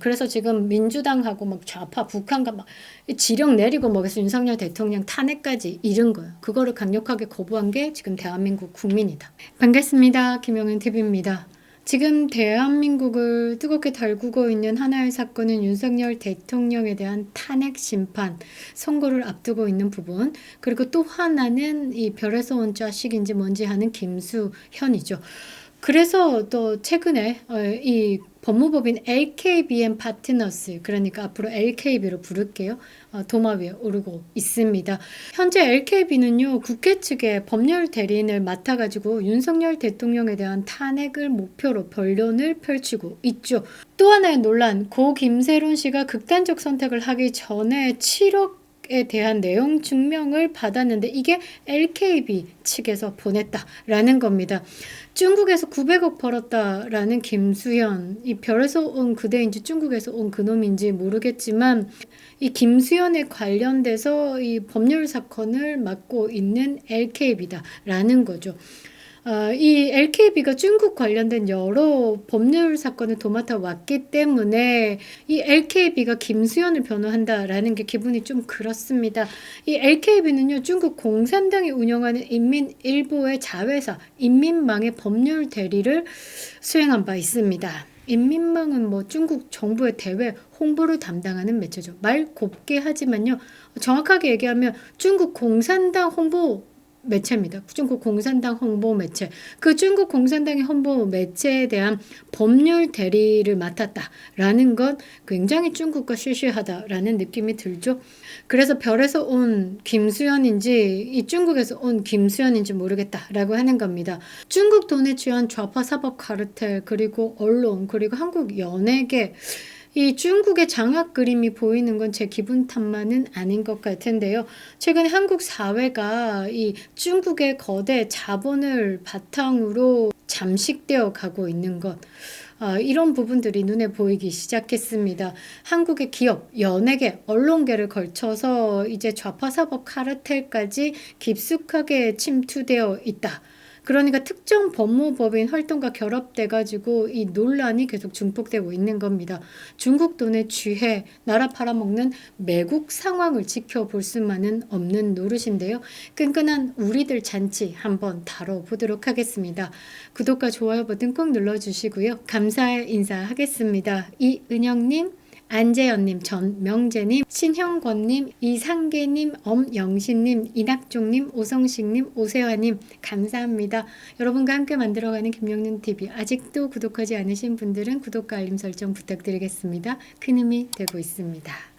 그래서 지금 민주당하고 막 좌파 북한과 막 지령 내리고 먹여서 윤석열 대통령 탄핵까지 이른 거예요. 그거를 강력하게 거부한 게 지금 대한민국 국민이다. 반갑습니다. 김영은 TV입니다. 지금 대한민국을 뜨겁게 달구고 있는 하나의 사건은 윤석열 대통령에 대한 탄핵 심판 선고를 앞두고 있는 부분 그리고 또 하나는 이 별에서 온 자식인지 뭔지 하는 김수현이죠. 그래서 또 최근에 어, 이 법무법인 LKBM 파트너스 그러니까 앞으로 LKB로 부를게요. 어, 도마 위에 오르고 있습니다. 현재 LKB는요 국회 측의 법률 대리인을 맡아가지고 윤석열 대통령에 대한 탄핵을 목표로 변론을 펼치고 있죠. 또 하나의 논란 고 김세론 씨가 극단적 선택을 하기 전에 7억 에 대한 내용 증명을 받았는데 이게 LKB 측에서 보냈다라는 겁니다. 중국에서 900억 벌었다라는 김수현 이 별에서 온 그대인지 중국에서 온 그놈인지 모르겠지만 이 김수현에 관련돼서 이 법률 사건을 맡고 있는 LKB다라는 거죠. 어, 이 LKB가 중국 관련된 여러 법률 사건을 도맡아 왔기 때문에 이 LKB가 김수현을 변호한다라는 게 기분이 좀 그렇습니다. 이 LKB는요 중국 공산당이 운영하는 인민일보의 자회사 인민망의 법률 대리를 수행한 바 있습니다. 인민망은 뭐 중국 정부의 대외 홍보를 담당하는 매체죠. 말 곱게 하지만요. 정확하게 얘기하면 중국 공산당 홍보 매체입니다. 중국 공산당 홍보 매체. 그 중국 공산당의 홍보 매체에 대한 법률 대리를 맡았다라는 건 굉장히 중국과 시시하다라는 느낌이 들죠. 그래서 별에서 온 김수현인지 이 중국에서 온 김수현인지 모르겠다라고 하는 겁니다. 중국 돈에 취한 좌파 사법 카르텔 그리고 언론 그리고 한국 연예계 이 중국의 장악 그림이 보이는 건 제 기분 탓만은 아닌 것 같은데요. 최근에 한국 사회가 이 중국의 거대 자본을 바탕으로 잠식되어 가고 있는 것. 어, 이런 부분들이 눈에 보이기 시작했습니다. 한국의 기업, 연예계, 언론계를 걸쳐서 이제 좌파 사법 카르텔까지 깊숙하게 침투되어 있다. 그러니까 특정 법무법인 활동과 결합돼 가지고 이 논란이 계속 증폭되고 있는 겁니다. 중국 돈에 취해 나라 팔아먹는 매국 상황을 지켜볼 수만은 없는 노릇인데요. 끈끈한 우리들 잔치 한번 다뤄보도록 하겠습니다. 구독과 좋아요 버튼 꼭 눌러주시고요. 감사의 인사하겠습니다. 이은영님, 안재현님, 전명재님, 신형권님, 이상계님, 엄영신님, 이낙종님, 오성식님, 오세화님 감사합니다. 여러분과 함께 만들어가는 김영윤 TV 아직도 구독하지 않으신 분들은 구독과 알림 설정 부탁드리겠습니다. 큰 힘이 되고 있습니다.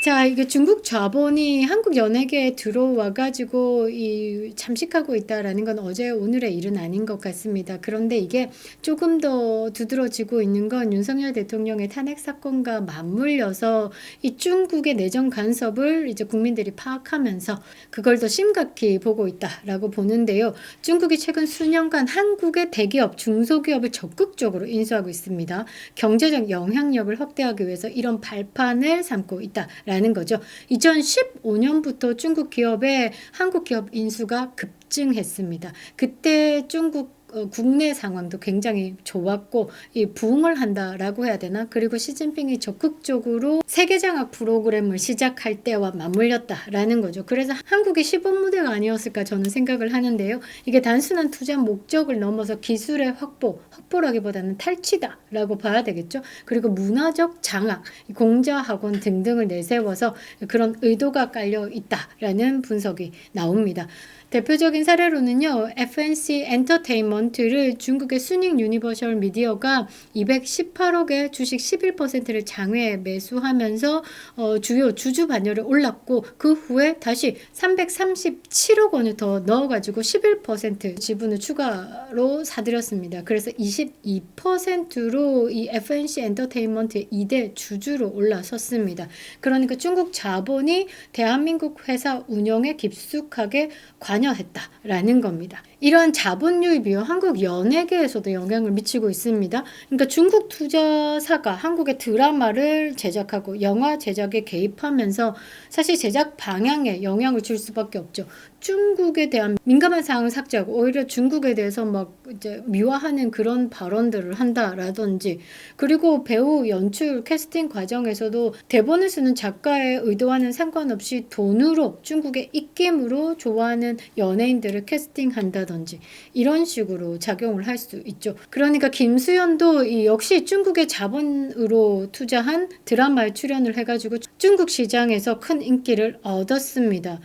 자, 이게 중국 자본이 한국 연예계에 들어와 가지고 이 잠식하고 있다라는 건 어제 오늘의 일은 아닌 것 같습니다. 그런데 이게 조금 더 두드러지고 있는 건 윤석열 대통령의 탄핵 사건과 맞물려서 이 중국의 내정 간섭을 이제 국민들이 파악하면서 그걸 더 심각히 보고 있다라고 보는데요. 중국이 최근 수년간 한국의 대기업, 중소기업을 적극적으로 인수하고 있습니다. 경제적 영향력을 확대하기 위해서 이런 발판을 삼고 있다. 라는 거죠. 2015년부터 중국 기업의 한국 기업 인수가 급증했습니다. 그때 중국 어, 국내 상황도 굉장히 좋았고 이 부흥을 한다라고 해야 되나 그리고 시진핑이 적극적으로 세계 장악 프로그램을 시작할 때와 맞물렸다라는 거죠. 그래서 한국의 시범 무대가 아니었을까 저는 생각을 하는데요. 이게 단순한 투자 목적을 넘어서 기술의 확보, 확보라기보다는 탈취다라고 봐야 되겠죠. 그리고 문화적 장악, 공자 학원 등등을 내세워서 그런 의도가 깔려 있다라는 분석이 나옵니다. 대표적인 사례로는요, FNC 엔터테인먼트 를 중국의 순익 유니버셜 미디어가 218억의 주식 11%를 장외에 매수하면서 어, 주요 주주 반열에 올랐고 그 후에 다시 337억 원을 더 넣어가지고 11% 지분을 추가로 사들였습니다. 그래서 22%로 이 FNC 엔터테인먼트의 2대 주주로 올라섰습니다. 그러니까 중국 자본이 대한민국 회사 운영에 깊숙하게 관 관여했다라는 겁니다. 이러한 자본 유입이요 한국 연예계에서도 영향을 미치고 있습니다. 그러니까 중국 투자사가 한국의 드라마를 제작하고 영화 제작에 개입하면서 사실 제작 방향에 영향을 줄 수밖에 없죠. 중국에 대한 민감한 사항을 삭제하고 오히려 중국에 대해서 막 이제 미화하는 그런 발언들을 한다라든지 그리고 배우 연출 캐스팅 과정에서도 대본을 쓰는 작가의 의도와는 상관없이 돈으로 중국의 입김으로 좋아하는 연예인들을 캐스팅한다든지 이런 식으로 작용을 할 수 있죠. 그러니까 김수현도 이 역시 중국의 자본으로 투자한 드라마에 출연을 해가지고 중국 시장에서 큰 인기를 얻었습니다.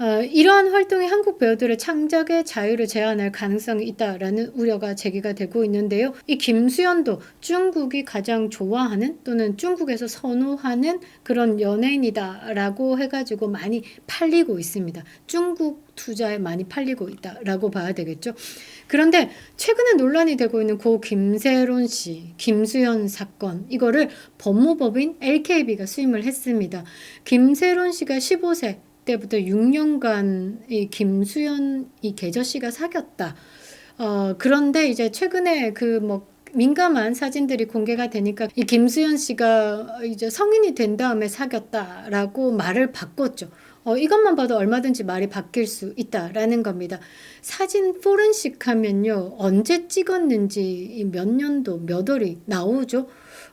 어, 이러한 활동이 한국 배우들의 창작의 자유를 제한할 가능성이 있다라는 우려가 제기가 되고 있는데요. 이 김수현도 중국이 가장 좋아하는 또는 중국에서 선호하는 그런 연예인이다라고 해가지고 많이 팔리고 있습니다. 중국 투자에 많이 팔리고 있다라고 봐야 되겠죠. 그런데 최근에 논란이 되고 있는 고 김세론 씨, 김수현 사건 이거를 법무법인 LKB가 수임을 했습니다. 김세론 씨가 15세 때부터 6년간 이 김수현 이 계저 씨가 사귀었다. 어, 그런데 이제 최근에 그뭐 민감한 사진들이 공개가 되니까 이 김수현 씨가 이제 성인이 된 다음에 사귀었다라고 말을 바꿨죠. 어, 이것만 봐도 얼마든지 말이 바뀔 수 있다라는 겁니다. 사진 포렌식 하면요. 언제 찍었는지 몇 년도 몇 월이 나오죠.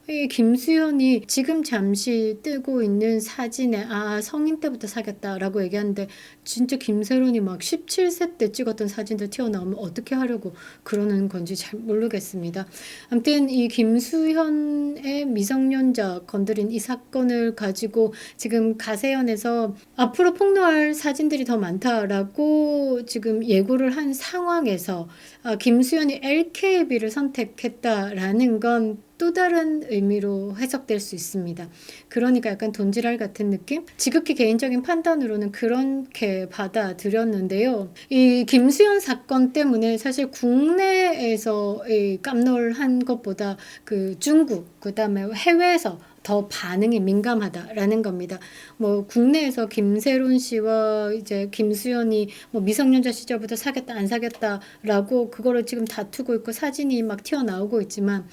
이 김수현이 지금 잠시 뜨고 있는 사진에 아 성인 때부터 사귀었다라고 얘기하는데 진짜 김세론이 막 17세 때 찍었던 사진들 튀어나오면 어떻게 하려고 그러는 건지 잘 모르겠습니다. 아무튼 이 김수현의 미성년자 건드린 이 사건을 가지고 지금 가세연에서 앞으로 폭로할 사진들이 더 많다라고 지금 예고를 한 상황에서 아, 김수현이 LKB를 선택했다라는 건 또 다른 의미로 해석될 수 있습니다. 그러니까 약간 돈지랄 같은 느낌? 지극히 개인적인 판단으로는 그렇게 받아들였는데요. 이 김수현 사건 때문에 사실 국내에서 이 깜놀한 것보다 그 중국, 그 다음에 해외에서 더 반응이 민감하다라는 겁니다. 뭐 국내에서 김세론 씨와 이제 김수현이 뭐 미성년자 시절부터 사귀었다 안 사귀었다라고 그거를 지금 다투고 있고 사진이 막 튀어나오고 있지만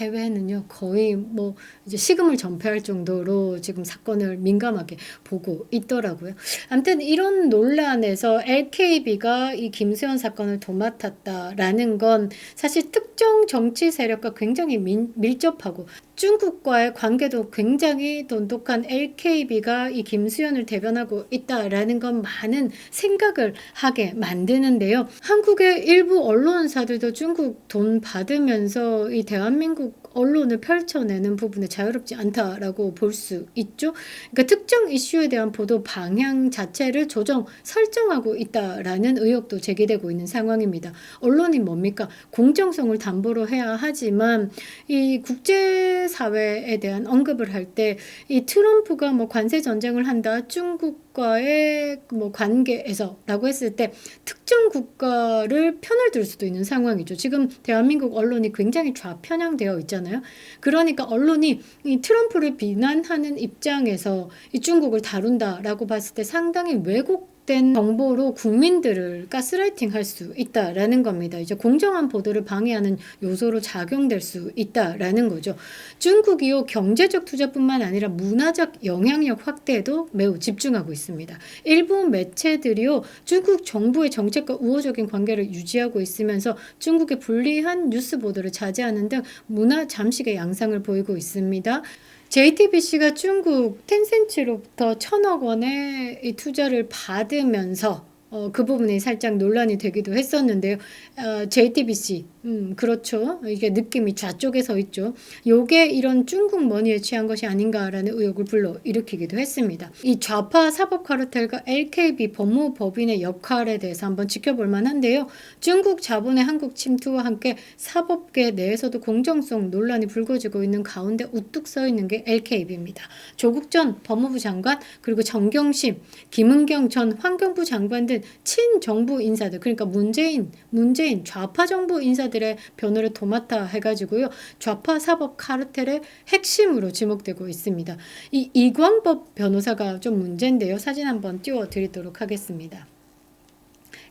해외는요 거의 뭐 이제 식음을 전폐할 정도로 지금 사건을 민감하게 보고 있더라고요. 아무튼 이런 논란에서 LKB가 이 김수현 사건을 도맡았다라는 건 사실 특정 정치 세력과 굉장히 민, 밀접하고 중국과의 관계도 굉장히 돈독한 LKB가 이 김수현을 대변하고 있다라는 건 많은 생각을 하게 만드는데요. 한국의 일부 언론사들도 중국 돈 받으면서 이 대한민국 언론을 펼쳐내는 부분에 자유롭지 않다라고 볼 수 있죠. 그러니까 특정 이슈에 대한 보도 방향 자체를 조정 설정하고 있다라는 의혹도 제기되고 있는 상황입니다. 언론이 뭡니까? 공정성을 담보로 해야 하지만 이 국제 사회에 대한 언 급을 할 때 이 트럼프가 뭐 관세 전쟁을 한다 중국과의 뭐 관계에서라고 했을 때 특정 국가를 편을 들 수도 있는 상황이죠. 지금 대한민국 언론이 굉장히 좌편향되어 있잖아요. 그러니까 언론이 이 트럼프를 비난하는 입장에서 이 중국을 다룬다라고 봤을 때 상당히 왜곡 된 정보로 국민들을 가스라이팅 할 수 있다라는 겁니다. 이제 공정한 보도를 방해하는 요소로 작용될 수 있다라는 거죠. 중국이요 경제적 투자뿐만 아니라 문화적 영향력 확대에도 매우 집중하고 있습니다. 일부 매체들이요 중국 정부의 정책과 우호적인 관계를 유지하고 있으면서 중국의 불리한 뉴스 보도를 자제하는 등 문화 잠식의 양상을 보이고 있습니다. JTBC가 중국 텐센츠로부터 천억 원의 이 투자를 받으면서 어, 그 부분이 살짝 논란이 되기도 했었는데요. 어, JTBC, 음, 그렇죠. 이게 느낌이 좌쪽에 서 있죠. 요게 이런 중국 머니에 취한 것이 아닌가라는 의혹을 불러 일으키기도 했습니다. 이 좌파 사법 카르텔과 LKB 법무법인의 역할에 대해서 한번 지켜볼 만한데요. 중국 자본의 한국 침투와 함께 사법계 내에서도 공정성 논란이 불거지고 있는 가운데 우뚝 서 있는 게 LKB입니다. 조국 전 법무부 장관 그리고 정경심, 김은경 전 환경부 장관 등 친정부 인사들 그러니까 문재인 문재인 좌파 정부 인사들의 변호를 도맡아 해가지고요 좌파 사법 카르텔의 핵심으로 지목되고 있습니다. 이 이광법 변호사가 좀 문제인데요 사진 한번 띄워드리도록 하겠습니다.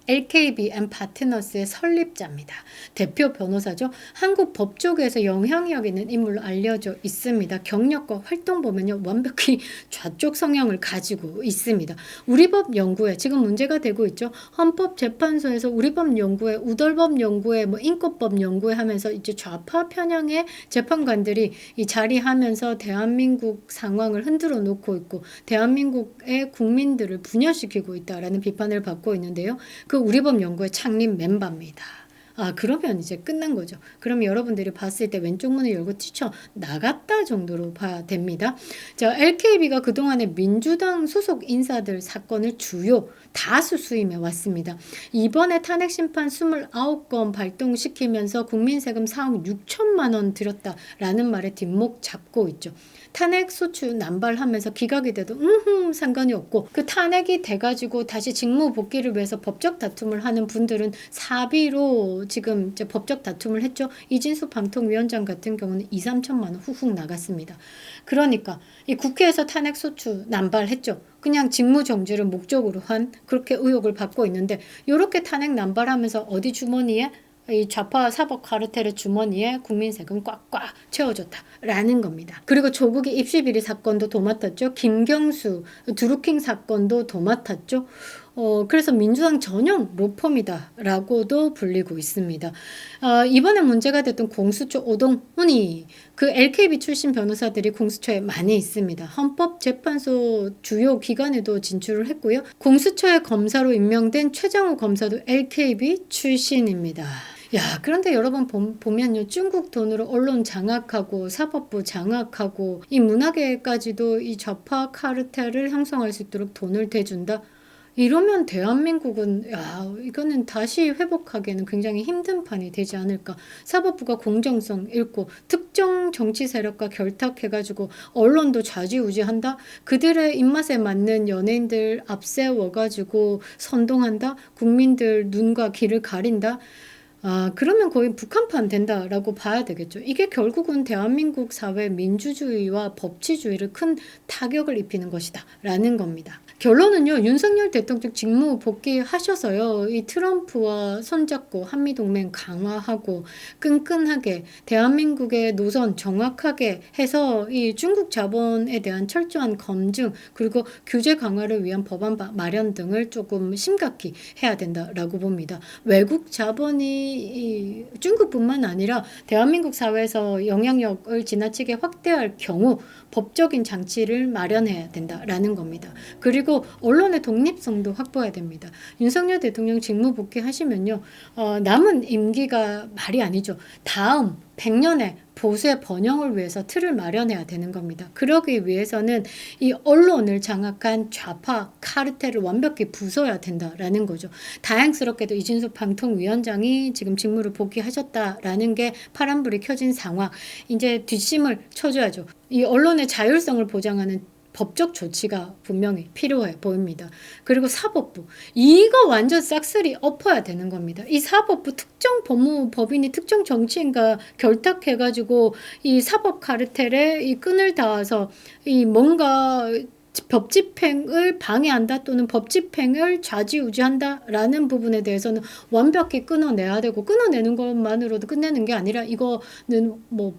LKB 앤 파트너스의 설립자입니다. 대표 변호사죠. 한국 법 쪽에서 영향력 있는 인물로 알려져 있습니다. 경력과 활동 보면요. 완벽히 좌쪽 성향을 가지고 있습니다. 우리법 연구에 지금 문제가 되고 있죠. 헌법재판소에서 우리법 연구에 우덜법 연구에 뭐 인권법 연구에 하면서 이제 좌파 편향의 재판관들이 이 자리하면서 대한민국 상황을 흔들어 놓고 있고 대한민국의 국민들을 분열시키고 있다라는 비판을 받고 있는데요. 그 우리법 연구의 창립 멤버입니다. 아, 그러면 이제 끝난 거죠. 그럼 여러분들이 봤을 때 왼쪽 문을 열고 뛰쳐 나갔다 정도로 봐야 됩니다. 자, LKB가 그동안에 민주당 소속 인사들 사건을 주요 다 수 수임해 왔습니다. 이번에 탄핵 심판 29건 발동시키면서 국민 세금 4억 6천만 원 들였다라는 말에 뒷목 잡고 있죠. 탄핵 소추 남발하면서 기각이 돼도 음흠 상관이 없고 그 탄핵이 돼가지고 다시 직무 복귀를 위해서 법적 다툼을 하는 분들은 사비로 지금 이제 법적 다툼을 했죠. 이진수 방통위원장 같은 경우는 2, 3천만 원 후훅 나갔습니다. 그러니까 이 국회에서 탄핵 소추 남발했죠. 그냥 직무 정지를 목적으로 한 그렇게 의혹을 받고 있는데 이렇게 탄핵 남발하면서 어디 주머니에 이 좌파 사법 카르텔의 주머니에 국민 세금 꽉꽉 채워줬다라는 겁니다. 그리고 조국의 입시 비리 사건도 도맡았죠. 김경수 드루킹 사건도 도맡았죠. 어, 그래서 민주당 전용 로펌이다라고도 불리고 있습니다. 어, 이번에 문제가 됐던 공수처 오동훈이 그 LKB 출신 변호사들이 공수처에 많이 있습니다. 헌법재판소 주요 기관에도 진출을 했고요. 공수처의 검사로 임명된 최장우 검사도 LKB 출신입니다. 야, 그런데 여러분 보, 보면요. 중국 돈으로 언론 장악하고 사법부 장악하고 이 문화계까지도 이 좌파 카르텔을 형성할 수 있도록 돈을 대준다. 이러면 대한민국은 야 이거는 다시 회복하기에는 굉장히 힘든 판이 되지 않을까 사법부가 공정성 잃고 특정 정치 세력과 결탁해가지고 언론도 좌지우지한다 그들의 입맛에 맞는 연예인들 앞세워가지고 선동한다 국민들 눈과 귀를 가린다 아, 그러면 거의 북한판 된다라고 봐야 되겠죠. 이게 결국은 대한민국 사회 민주주의와 법치주의를 큰 타격을 입히는 것이다. 라는 겁니다. 결론은요, 윤석열 대통령 직무 복귀하셔서요, 이 트럼프와 손잡고 한미동맹 강화하고 끈끈하게 대한민국의 노선 정확하게 해서 이 중국 자본에 대한 철저한 검증 그리고 규제 강화를 위한 법안 마련 등을 조금 심각히 해야 된다라고 봅니다. 외국 자본이 이 중국뿐만 아니라 대한민국 사회에서 영향력을 지나치게 확대할 경우 법적인 장치를 마련해야 된다라는 겁니다. 그리고 언론의 독립성도 확보해야 됩니다. 윤석열 대통령 직무 복귀하시면요, 어, 남은 임기가 말이 아니죠. 다음 100년의 보수의 번영을 위해서 틀을 마련해야 되는 겁니다. 그러기 위해서는 이 언론을 장악한 좌파 카르텔을 완벽히 부숴야 된다라는 거죠. 다행스럽게도 이진수 방통위원장이 지금 직무를 복귀하셨다라는 게 파란불이 켜진 상황. 이제 뒷심을 쳐줘야죠. 이 언론의 자율성을 보장하는 법적 조치가 분명히 필요해 보입니다. 그리고 사법부 이거 완전 싹쓸이 엎어야 되는 겁니다. 이 사법부 특정 법무 법인이 특정 정치인과 결탁해가지고 이 사법 카르텔에 이 끈을 닿아서 이 뭔가 법 집행을 방해한다 또는 법 집행을 좌지우지한다라는 부분에 대해서는 완벽히 끊어내야 되고 끊어내는 것만으로도 끝내는 게 아니라 이거는 뭐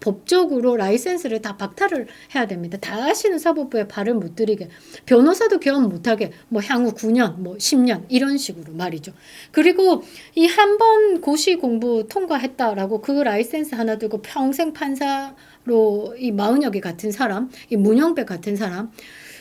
법적으로 라이센스를 다 박탈을 해야 됩니다. 다시는 사법부에 발을 못 들이게 변호사도 개업 못하게 뭐 향후 9년 뭐 10년 이런 식으로 말이죠. 그리고 이 한 번 고시 공부 통과했다라고 그 라이센스 하나 들고 평생 판사로 이 마은혁이 같은 사람, 이 문영배 같은 사람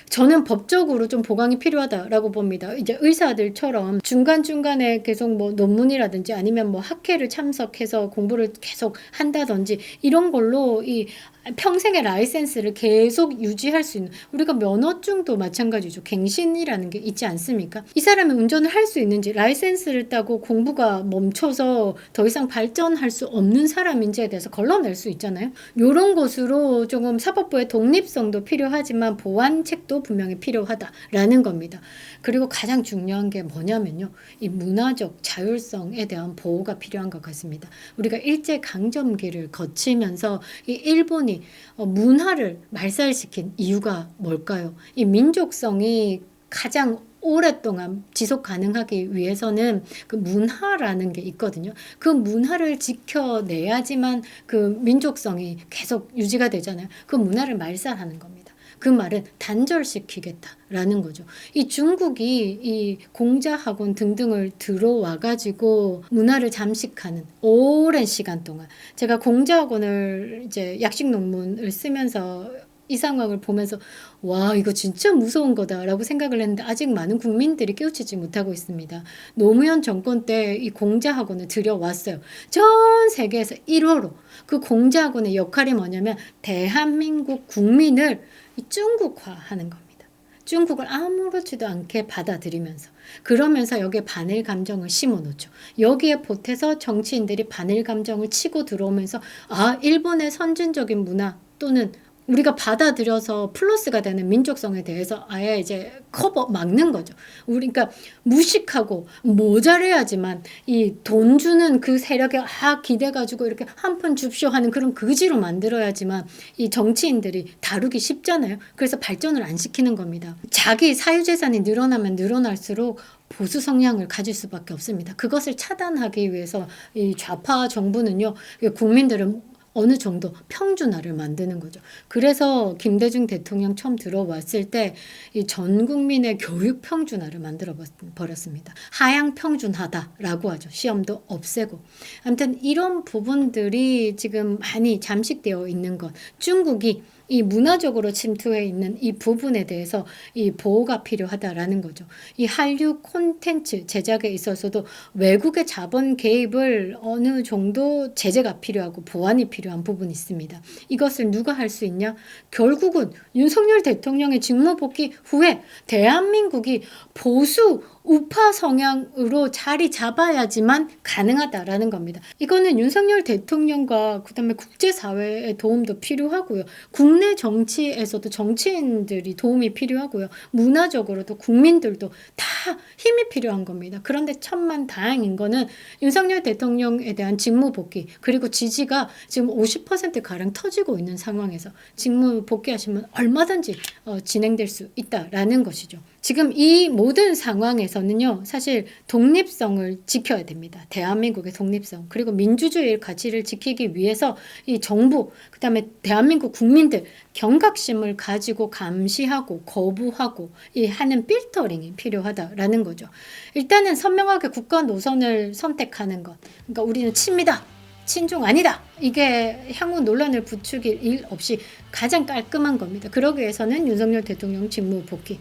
저는 법적으로 좀 보강이 필요하다라고 봅니다. 이제 의사들처럼 중간중간에 계속 뭐 논문이라든지 아니면 뭐 학회를 참석해서 공부를 계속 한다든지 이런 걸로 이 평생의 라이센스를 계속 유지할 수 있는 우리가 면허증도 마찬가지죠. 갱신이라는 게 있지 않습니까? 이 사람이 운전을 할 수 있는지 라이센스를 따고 공부가 멈춰서 더 이상 발전할 수 없는 사람인지에 대해서 걸러낼 수 있잖아요. 이런 것으로 조금 사법부의 독립성도 필요하지만 보완책도 분명히 필요하다라는 겁니다. 그리고 가장 중요한 게 뭐냐면요. 이 문화적 자율성에 대한 보호가 필요한 것 같습니다. 우리가 일제 강점기를 거치면서 이 일본이 어, 문화를 말살시킨 이유가 뭘까요? 이 민족성이 가장 오랫동안 지속 가능하기 위해서는 그 문화라는 게 있거든요. 그 문화를 지켜내야지만 그 민족성이 계속 유지가 되잖아요. 그 문화를 말살하는 겁니다. 그 말은 단절시키겠다라는 거죠. 이 중국이 이 공자학원 등등을 들어와 가지고 문화를 잠식하는 오랜 시간 동안 제가 공자학원을 이제 약식 논문을 쓰면서 이 상황을 보면서 와 이거 진짜 무서운 거다라고 생각을 했는데 아직 많은 국민들이 깨우치지 못하고 있습니다. 노무현 정권 때 이 공자학원을 들여왔어요. 전 세계에서 1호로 그 공자학원의 역할이 뭐냐면 대한민국 국민을 이 중국화하는 겁니다. 중국을 아무렇지도 않게 받아들이면서 그러면서 여기에 반일 감정을 심어놓죠. 여기에 보태서 정치인들이 반일 감정을 치고 들어오면서 아 일본의 선진적인 문화 또는 우리가 받아들여서 플러스가 되는 민족성에 대해서 아예 이제 커버 막는 거죠. 우리 그러니까 무식하고 모자래야지만 이 돈 주는 그 세력에 아 기대 가지고 이렇게 한 푼 줍쇼 하는 그런 그지로 만들어야지만 이 정치인들이 다루기 쉽잖아요. 그래서 발전을 안 시키는 겁니다. 자기 사유 재산이 늘어나면 늘어날수록 보수 성향을 가질 수밖에 없습니다. 그것을 차단하기 위해서 이 좌파 정부는요 국민들을 어느 정도 평준화를 만드는 거죠. 그래서 김대중 대통령 처음 들어왔을 때 이 전 국민의 교육 평준화를 만들어 버렸습니다. 하향 평준화다라고 하죠. 시험도 없애고. 아무튼 이런 부분들이 지금 많이 잠식되어 있는 것. 중국이 이 문화적으로 침투해 있는 이 부분에 대해서 이 보호가 필요하다라는 거죠. 이 한류 콘텐츠 제작에 있어서도 외국의 자본 개입을 어느 정도 제재가 필요하고 보완이 필요한 부분이 있습니다. 이것을 누가 할 수 있냐? 결국은 윤석열 대통령의 직무 복귀 후에 대한민국이 보수 우파 성향으로 자리 잡아야지만 가능하다라는 겁니다. 이거는 윤석열 대통령과 그다음에 국제사회의 도움도 필요하고요. 국내 정치에서도 정치인들이 도움이 필요하고요. 문화적으로도 국민들도 다 힘이 필요한 겁니다. 그런데 천만 다행인 거는 윤석열 대통령에 대한 직무 복귀 그리고 지지가 지금 50% 가량 터지고 있는 상황에서 직무 복귀하시면 얼마든지 어, 진행될 수 있다라는 것이죠. 지금 이 모든 상황에서는요, 사실 독립성을 지켜야 됩니다. 대한민국의 독립성, 그리고 민주주의 가치를 지키기 위해서 이 정부, 그 다음에 대한민국 국민들 경각심을 가지고 감시하고 거부하고 이 하는 필터링이 필요하다라는 거죠. 일단은 선명하게 국가 노선을 선택하는 것. 그러니까 우리는 친미다. 친중 아니다. 이게 향후 논란을 부추길 일 없이 가장 깔끔한 겁니다. 그러기 위해서는 윤석열 대통령 직무 복귀.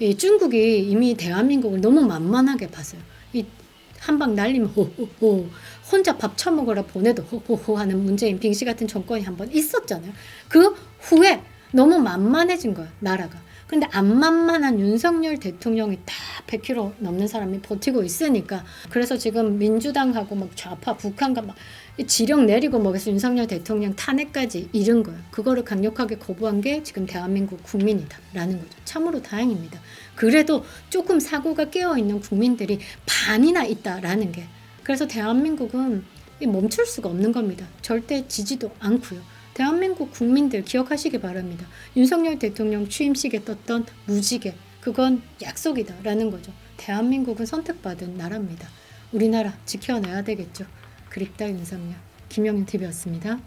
이 중국이 이미 대한민국을 너무 만만하게 봤어요. 이 한방 날리면 호호호 혼자 밥 처먹으라 보내도 호호호 하는 문재인 빙시 같은 정권이 한 번 있었잖아요. 그 후에 너무 만만해진 거야 나라가. 근데 안 만만한 윤석열 대통령이 다 100km 넘는 사람이 버티고 있으니까 그래서 지금 민주당하고 막 좌파 북한과 막 지령 내리고 먹여서 윤석열 대통령 탄핵까지 이른 거예요. 그거를 강력하게 거부한 게 지금 대한민국 국민이다라는 거죠. 참으로 다행입니다. 그래도 조금 사고가 깨어 있는 국민들이 반이나 있다라는 게 그래서 대한민국은 멈출 수가 없는 겁니다. 절대 지지도 않고요. 대한민국 국민들 기억하시기 바랍니다. 윤석열 대통령 취임식에 떴던 무지개 그건 약속이다라는 거죠. 대한민국은 선택받은 나라입니다. 우리나라 지켜내야 되겠죠. 그립다 윤석열 김영윤 TV였습니다.